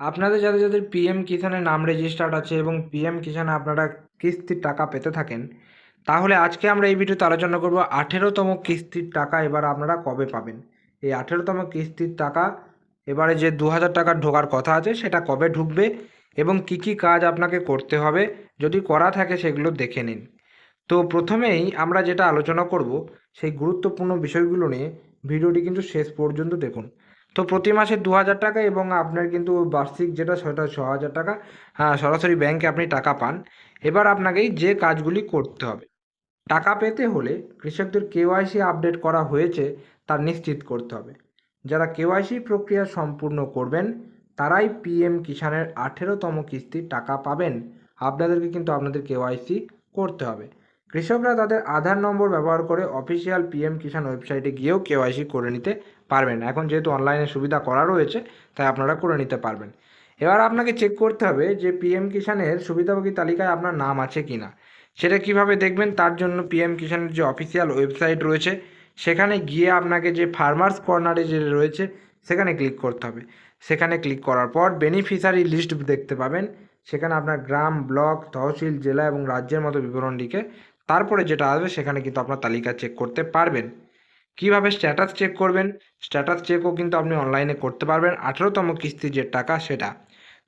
আপনাদের যাদের যাদের পিএম কিষানে নাম রেজিস্টার্ড আছে এবং পিএম কিষানে আপনারা কিস্তির টাকা পেতে থাকেন, তাহলে আজকে আমরা এই ভিডিওতে আলোচনা করব আঠেরোতম কিস্তির টাকা এবার আপনারা কবে পাবেন। এই আঠেরোতম কিস্তির টাকা এবারে যে দু হাজার টাকা ঢোকার কথা আছে, সেটা কবে ঢুকবে এবং কি কি কাজ আপনাকে করতে হবে, যদি করা থাকে সেগুলো দেখে নিন। তো প্রথমেই আমরা যেটা আলোচনা করব, সেই গুরুত্বপূর্ণ বিষয়গুলো নিয়ে ভিডিওটি কিন্তু শেষ পর্যন্ত দেখুন। তো প্রতি মাসে দু হাজার টাকা এবং আপনার কিন্তু বার্ষিক যেটা সেটা ছ হাজার টাকা। হ্যাঁ সরাসরি ব্যাংকে আপনি টাকা পান। এবার আপনাকেই যে কাজগুলি করতে হবে। টাকা পেতে হলে কৃষকদের কেওয়াইসি আপডেট করা হয়েছে, তা নিশ্চিত করতে হবে। যারা কেওয়াইসি প্রক্রিয়া সম্পূর্ণ করবেন, তারাই পিএম কিষানের আঠেরোতম কিস্তির টাকা পাবেন। আপনাদেরকে কিন্তু আপনাদের কেওয়াইসি করতে হবে। কৃষকরা তাদের আধার নম্বর ব্যবহার করে অফিসিয়াল পিএম কিষাণ ওয়েবসাইটে গিয়েও কেওয়াইসি করে নিতে পারবেন এখন যেহেতু অনলাইনে সুবিধা করা রয়েছে, তাই আপনারা করে নিতে পারবেন। এবার আপনাকে চেক করতে হবে যে পিএম কিষাণের সুবিধাভোগী তালিকায় আপনার নাম আছে কি না সেটা কীভাবে দেখবেন তার জন্য পিএম কিষাণের যে অফিসিয়াল ওয়েবসাইট রয়েছে, সেখানে গিয়ে আপনাকে যে ফার্মার্স কর্নারে যে রয়েছে, সেখানে ক্লিক করতে হবে। সেখানে ক্লিক করার পর বেনিফিশিয়ারি লিস্ট দেখতে পাবেন। সেখানে আপনার গ্রাম, ব্লক, তহসিল, জেলা এবং রাজ্যের মতো বিবরণ লিখে তারপরে যেটা আসবে সেখানে কিন্তু আপনার তালিকা চেক করতে পারবেন। কীভাবে স্ট্যাটাস চেক করবেন? স্ট্যাটাস চেকও কিন্তু আপনি অনলাইনে করতে পারবেন। আঠেরোতম কিস্তির যে টাকা সেটা।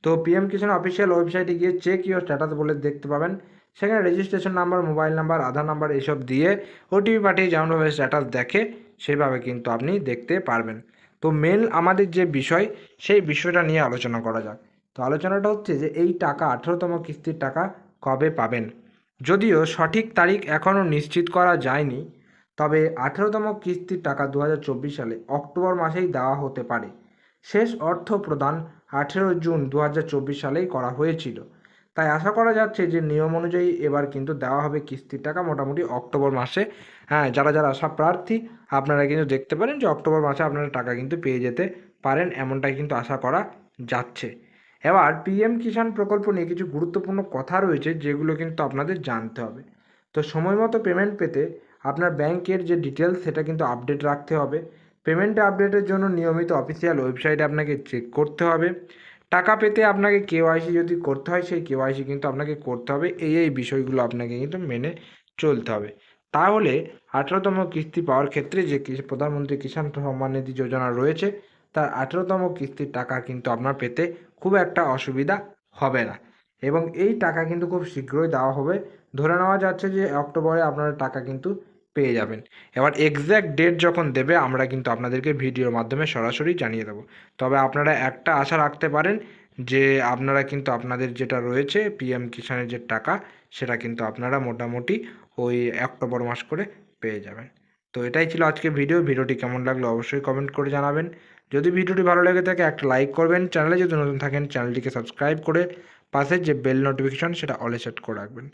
তো পিএম কিষাণ অফিসিয়াল ওয়েবসাইটে গিয়ে চেক ইউর স্ট্যাটাস বলে দেখতে পাবেন। সেখানে registration number mobile number Aadhaar number এসব দিয়ে ওটিপি পাঠিয়ে যেমনভাবে স্ট্যাটাস দেখে সেভাবে কিন্তু আপনি দেখতে পারবেন। তো মেন আমাদের যে বিষয়, সেই বিষয়টা নিয়ে আলোচনা করা যাক। তো আলোচনাটা হচ্ছে যে এই টাকা আঠেরোতম কিস্তির টাকা কবে পাবেন? যদিও সঠিক তারিখ এখনও নিশ্চিত করা যায়নি, তবে আঠেরোতম কিস্তির টাকা দু হাজার চব্বিশ সালে অক্টোবর মাসেই দেওয়া হতে পারে। শেষ অর্থ প্রদান আঠেরো জুন দু হাজার চব্বিশ সালেই করা হয়েছিল। তাই আশা করা যাচ্ছে যে নিয়ম অনুযায়ী এবার কিন্তু দেওয়া হবে কিস্তির টাকা মোটামুটি অক্টোবর মাসে। হ্যাঁ যারা যারা আশা প্রার্থী, আপনারা কিন্তু দেখতে পারেন যে অক্টোবর মাসে আপনারা টাকা কিন্তু পেয়ে যেতে পারেন, এমনটাই কিন্তু আশা করা যাচ্ছে। এবার পিএম কিষাণ প্রকল্প নিয়ে কিছু গুরুত্বপূর্ণ কথা রয়েছে যেগুলো কিন্তু আপনাদের জানতে হবে। তো সময় মতো পেমেন্ট পেতে আপনার ব্যাংকের যে ডিটেলস সেটা কিন্তু আপডেট রাখতে হবে। পেমেন্ট আপডেটের জন্য নিয়মিত অফিসিয়াল ওয়েবসাইটে আপনাকে চেক করতে হবে। টাকা পেতে আপনাকে কেওয়াইসি যদি করতে হয়, সেই কেওয়াইসি কিন্তু আপনাকে করতে হবে। এই এই বিষয়গুলো আপনাকে কিন্তু মেনে চলতে হবে। তাহলে আঠেরোতম কিস্তি পাওয়ার ক্ষেত্রে যে প্রধানমন্ত্রী কিষাণ সম্মান নিধি যোজনা রয়েছে তার আঠেরোতম কিস্তির টাকা কিন্তু আপনার পেতে খুব একটা অসুবিধা হবে না। এবং এই টাকা কিন্তু খুব শীঘ্রই দেওয়া হবে। ধরে নেওয়া যাচ্ছে যে অক্টোবরে আপনারা টাকা কিন্তু পেয়ে যাবেন। এবার এক্স্যাক্ট ডেট যখন দেবে, আমরা কিন্তু আপনাদেরকে ভিডিওর মাধ্যমে সরাসরি জানিয়ে দেবো। তবে আপনারা একটা আশা রাখতে পারেন যে আপনারা কিন্তু আপনাদের যেটা রয়েছে পিএম কিষাণের যে টাকা, সেটা কিন্তু আপনারা মোটামুটি ওই অক্টোবর মাস করে পেয়ে যাবেন। তো এটাই ছিল আজকে ভিডিও ভিডিওটি কেমন লাগল অবশ্যই কমেন্ট করে জানাবেন। যদি ভিডিওটি ভালো লেগে থাকে, একটা লাইক করবেন। চ্যানেলে যদি নতুন থাকেন চ্যানেলটিকে সাবস্ক্রাইব করে পাশের যে বেল নোটিফিকেশন সেটা অলে সেট করে রাখবেন।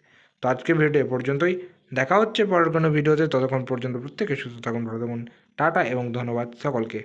তো আজকে ভিডিওটি এ পর্যন্তই। দেখা হচ্ছে পরের কোনো ভিডিওতে ততক্ষণ পর্যন্ত প্রত্যেকে সুস্থ থাকুন, ভালো থাকুন। টাটা এবং ধন্যবাদ সকলকে।